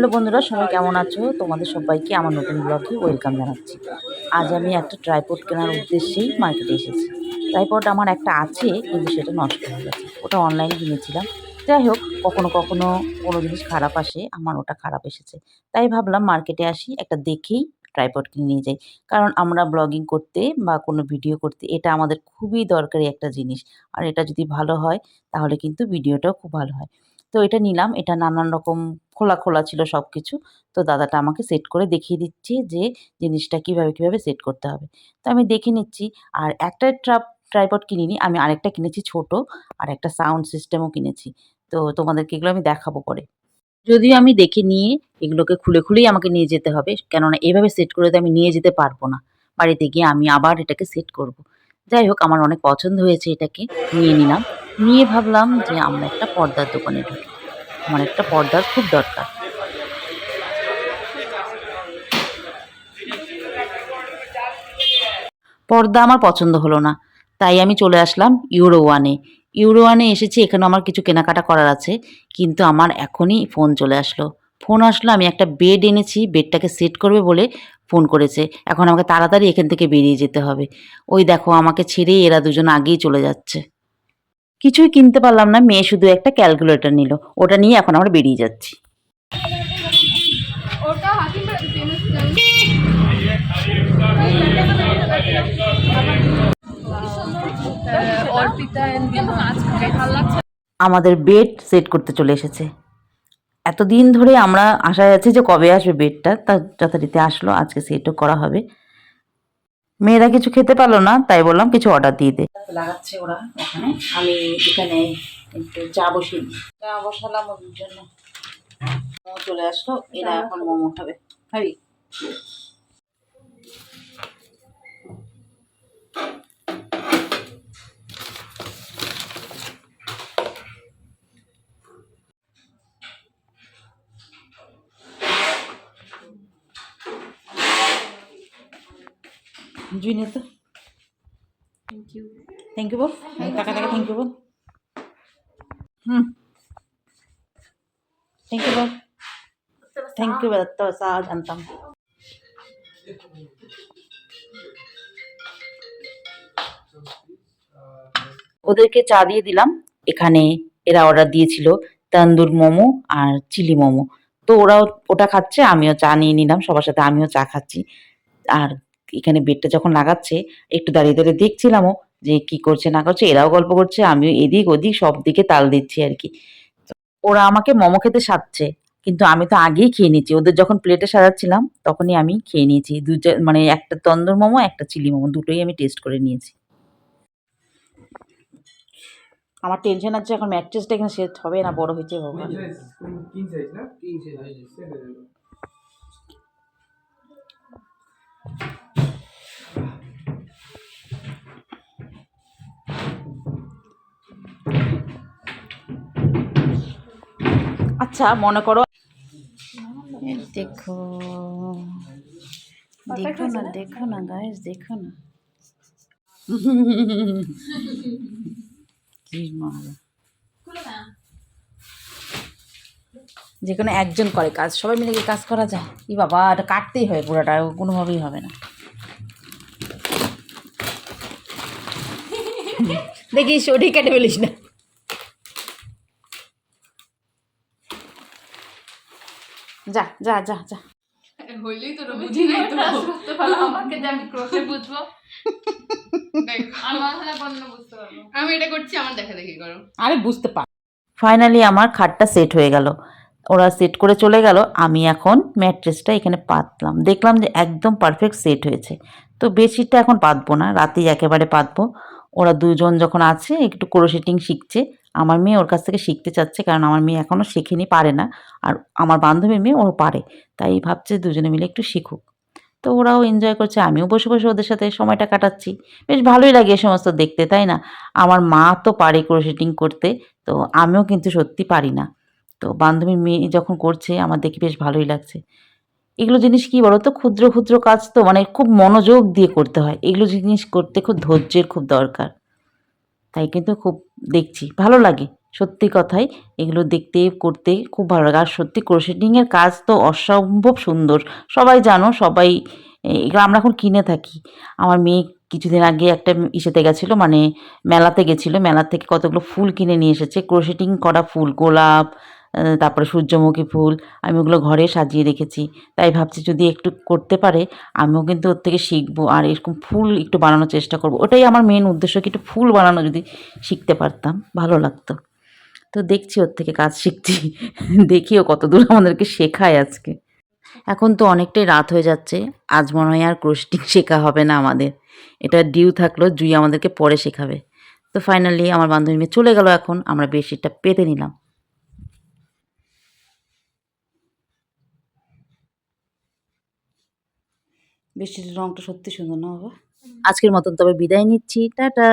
Hello বন্ধুরা, সবাই কেমন আছো? তোমাদের সবাইকে আমার নতুন ব্লগে ওয়েলকাম জানাচ্ছি। আজ আমি একটা ট্রাইপড কেনার উদ্দেশ্যেই মার্কেটে এসেছি। ট্রাইপড আমার একটা আছে, কিন্তু সেটা নষ্ট হয়ে গেছে। ওটা অনলাইনে কিনেছিলাম। যাই হোক, কখনো কখনো কোনো জিনিস খারাপ আসে, আমার ওটা খারাপ এসেছে। তাই ভাবলাম মার্কেটে আসি, একটা দেখেই ট্রাইপড কিনে নিয়ে যাই। কারণ আমরা ব্লগিং করতে বা কোনো ভিডিও করতে, এটা আমাদের খুবই দরকারি একটা জিনিস। আর এটা যদি ভালো হয়, তাহলে কিন্তু ভিডিওটাও খুব ভালো হয়। তো এটা নিলাম। এটা নানান রকম খোলা খোলা ছিল সব কিছু তো দাদাটা আমাকে সেট করে দেখিয়ে দিচ্ছে যে জিনিসটা কীভাবে কীভাবে সেট করতে হবে। তো আমি দেখে নিচ্ছি। আর একটা ট্রাপ ট্রাইপড কিনিনি, আমি আরেকটা কিনেছি ছোট আর একটা সাউন্ড সিস্টেমও কিনেছি। তো তোমাদেরকে এগুলো আমি দেখাবো পরে। যদিও আমি দেখে নিয়ে এগুলোকে খুলে খুলেই আমাকে নিয়ে যেতে হবে। কেননা এভাবে সেট করে তো আমি নিয়ে যেতে পারব না। বাড়িতে গিয়ে আমি আবার এটাকে সেট করব। যাই হোক আমার অনেক পছন্দ হয়েছে এটাকে, নিয়ে নিলাম। নিয়ে ভাবলাম যে আমরা একটা পর্দার দোকানে ঢুকি। আমার একটা পর্দার খুব দরকার। পর্দা আমার পছন্দ হলো না, তাই আমি চলে আসলাম ইউরো ওয়ানে ইউরো ওয়ানে এসেছি, এখানে আমার কিছু কেনাকাটা করার আছে, কিন্তু আমার এখনই ফোন চলে আসলো। ফোন আসলো, আমি একটা বেড এনেছি বেডটাকে সেট করবে বলে ফোন করেছে। এখন আমাকে তাড়াতাড়ি এখান থেকে বেরিয়ে যেতে হবে। ওই দেখো, আমাকে ছেড়ে এরা দুজন আগেই চলে যাচ্ছে। কিছুই কিনতে পারলাম না, মেয়ে শুধু একটা ক্যালকুলেটর নিল। ওটা নিয়ে এখন আমরা বেরিয়ে যাচ্ছি। আমাদের বেড সেট করতে চলে এসেছে। এতদিন ধরে আমরা আশা আছি যে কবে আসবে বেডটা, তা যথারীতি আসলো, আজকে সেটও করা হবে। মেয়েরা কিছু খেতে পারল না, তাই বললাম কিছু অর্ডার দিয়ে দে। লাগাচ্ছে ওরা ওখানে আমি এখানে একটু চা বসিয়ে চা বসালাম ওদের জন্য। চলে আসলো, এরা এখন মোমো খাবে। খাবি জুই নে তো। থ্যাংক ইউ থ্যাংক ইউ বল। টাকা টাকা থ্যাংক ইউ বল। হুম। থ্যাংক ইউ বল। থ্যাংক ইউ তো সা জানতাম। ওদেরকে চা দিয়ে দিলাম। এখানে এরা অর্ডার দিয়েছিল তন্দুর মোমো আর চিলি মোমো। তো ওরাও ওটা খাচ্ছে আমিও চা নিয়ে নিলাম সবার সাথে আমিও চা খাচ্ছি। আর এখানে বেডটা যখন লাগাচ্ছে একটু দাঁড়িয়ে দাঁড়িয়ে দেখছিলামও যে কি করছে না করছে এরাও গল্প করছে আমিও এদিক ওদিক সব দিকে তাল দিচ্ছি আর কি। ওরা আমাকে মোমো খেতে সাজছে কিন্তু আমি তো আগেই খেয়ে নিয়েছি। ওদের যখন প্লেটে সাজাচ্ছিলাম তখনই আমি খেয়ে নিয়েছি। দুটো মানে একটা তন্দুর মোমো একটা চিলি মোমো দুটোই আমি টেস্ট করে নিয়েছি। আমার টেনশন আছে এখন ম্যাট্রেসটা এখানে সেট হবে না বড় হয়েছে ভগবান আচ্ছা মনে করো দেখো। দেখো না দেখো না গাইস দেখো না। যে কোনো একজন করে কাজ সবাই মিলে কি কাজ করা যায়। ই বাবা এটা কাটতেই হবে পুরোটা কোনোভাবেই হবে না। দেখিস ওটাই কেটে ফেলিস না। যা যা যা যা। হইলেই তো বুঝি নাই তো। বুঝতে পারল আমাকে যে আমি ক্রসে বুঝব। দেখ। আমার হাতে বন্ধ বুঝতে আমি এটা করছি আমার দেখা দেখি করো। আরে বুঝতে পার ফাইনালি আমার খাটটা সেট হয়ে গেল। ওরা সেট করে চলে গেল আমি এখন ম্যাট্রেসটা এখানে পাতলাম। দেখলাম যে একদম পারফেক্ট সেট হয়েছে। তো বেডশিটটা এখন পাতবো না রাতেই একেবারে পাতবো। ওরা দুজন যখন আছে একটু ক্রোশেটিং শিখছে। আমার মেয়ে ওর কাছ থেকে শিখতে চাচ্ছে, কারণ আমার মেয়ে এখনও শেখেনি, পারে না। আর আমার বান্ধবী মেয়ে ওর পারে, তাই ভাবছে দুজনে মিলে একটু শিখুক। তো ওরাও এনজয় করছে, আমিও বসে বসে ওদের সাথে সময়টা কাটাচ্ছি। বেশ ভালোই লাগে এ সমস্ত দেখতে, তাই না? আমার মা তো পারে ক্রোশেটিং করতে, তো আমিও কিন্তু সত্যি পারি না। তো বান্ধবী মেয়ে যখন করছে, আমার দেখে বেশ ভালোই লাগছে। এগুলো জিনিস কি বলো তো ক্ষুদ্র ক্ষুদ্র কাজ তো মানে খুব মনোযোগ দিয়ে করতে হয়। এগুলো জিনিস করতে খুব ধৈর্যের খুব দরকার। তাই কিন্তু খুব দেখছি, ভালো লাগে। সত্যি কথাই, এগুলো দেখতে, করতে খুব ভালো লাগে। আর সত্যি ক্রোশেটিংয়ের কাজ তো অসম্ভব সুন্দর। সবাই জানো, সবাই এগুলো আমরা এখন কিনে থাকি। আমার মেয়ে কিছুদিন আগে একটা ইসেতে গেছিল মানে মেলাতে গেছিল। মেলা থেকে কতগুলো ফুল কিনে নিয়ে এসেছে। ক্রোশেটিং করা ফুল, গোলাপ তারপরে সূর্যমুখী ফুল, আমি ওগুলো ঘরে সাজিয়ে রেখেছি। তাই ভাবছি যদি একটু করতে পারে, আমিও কিন্তু ওর থেকে শিখব আর এরকম ফুল একটু বানানোর চেষ্টা করব। ওটাই আমার মেন উদ্দেশ্য কি, একটু ফুল বানানো যদি শিখতে পারতাম, ভালো লাগতো। তো দেখছি ওর থেকে কাজ শিখছি। দেখিও কত দূর আমাদেরকে শেখায় আজকে। এখন তো অনেকটাই রাত হয়ে যাচ্ছে, আজ মনে হয় আর ক্রোস্টিং শেখা হবে না আমাদের। এটা ডিউ থাকল, জুই আমাদেরকে পরে শেখাবে। তো ফাইনালি আমার বান্ধবী মেয়ে চলে গেল এখন, আমরা বেডশিটটা পেতে নিলাম। বেডশিটের রংটা সত্যি সুন্দর না বাবা। আজকের মতন তবে বিদায় নিচ্ছি। টাটা।